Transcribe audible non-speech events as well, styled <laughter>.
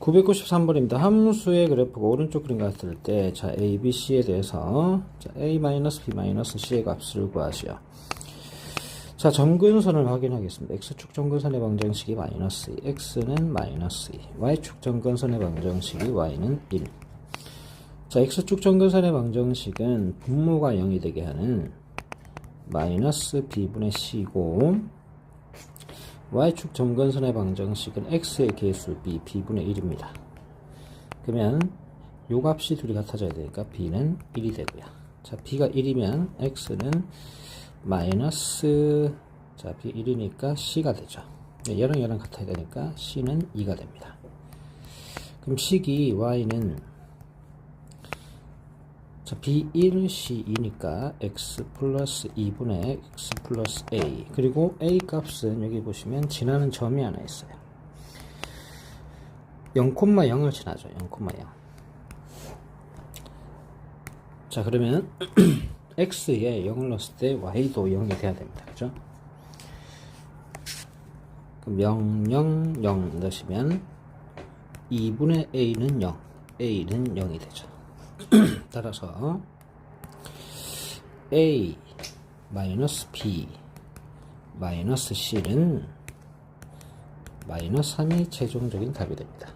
993번입니다. 함수의 그래프가 오른쪽 그림 같을 때, 자, A, B, C에 대해서, 자, A-B C의 값을 구하시오. 자, 점근선을 확인하겠습니다. X축 점근선의 방정식이 마이너스 2, X는 마이너스 2, Y축 점근선의 방정식이 Y는 1. 자, X축 점근선의 방정식은 분모가 0이 되게 하는 마이너스 B분의 C고, y축 점근선의 방정식은 x의 개수 b, b분의 1입니다. 그러면 요 값이 둘이 같아져야 되니까 b는 1이 되고요. 자, b가 1이면 x는 마이너스 자, b 1이니까 c가 되죠. 네, 얘랑 얘랑 같아야 되니까 c는 2가 됩니다. 그럼 식이 y는 자, B1, C2니까 x 플러스 2분의 x 플러스 a. 그리고 a 값은 여기 보시면 지나는 점이 하나 있어요. 0,0을 지나죠 0,0 자 그러면 <clears throat> x에 0을 넣었을 때 y도 0이 돼야 됩니다. 그죠? 그럼 0, 0, 0 넣으시면 2분의 a는 0 a는 0이 되죠 <clears throat> 따라서 a 마이너스 b 마이너스 c는 마이너스 3이 최종적인 답이 됩니다.